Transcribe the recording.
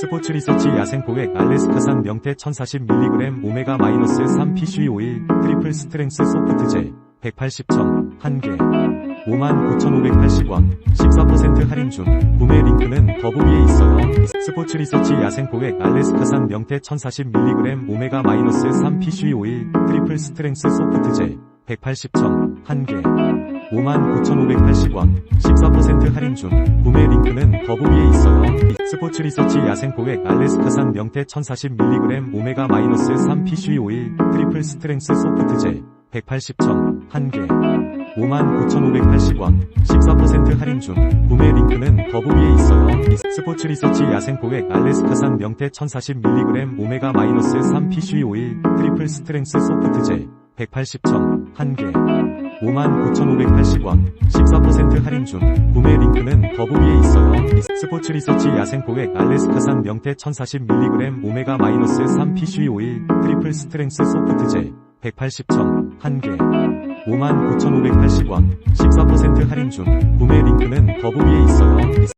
스포츠 리서치 야생포획 알래스카산 명태 1040mg 오메가-3 PCE 오일 트리플 스트렝스 소프트젤 180점 1개 59,580원 14% 할인 중 구매 링크는 더보기에 있어요. 스포츠 리서치 야생포획 알래스카산 명태 1040mg 오메가-3 PCE 오일 트리플 스트렝스 소프트젤 180점 1개 59,580원 14% 할인 중 구매 링크는 더보기에 있어요. 스포츠 리서치 야생포획 알래스카산 명태 1040mg 오메가-3 PCE 오일 트리플 스트렝스 소프트젤 180점 1개 59,580원 14% 할인 중 구매 링크는 더보기에 있어요. 스포츠 리서치 야생포획 알래스카산 명태 1040mg 오메가-3 PCE 오일 트리플 스트렝스 소프트젤 180점 1개 59,580원 14% 할인 중 구매 링크는 더보기에 있어요. 스포츠 리서치 야생포획 알래스카산 명태 1040mg 오메가-3 PCE 오일 트리플 스트렝스 소프트젤 180점 1개 59,580원 14% 할인 중 구매 링크는 더보기에 있어요.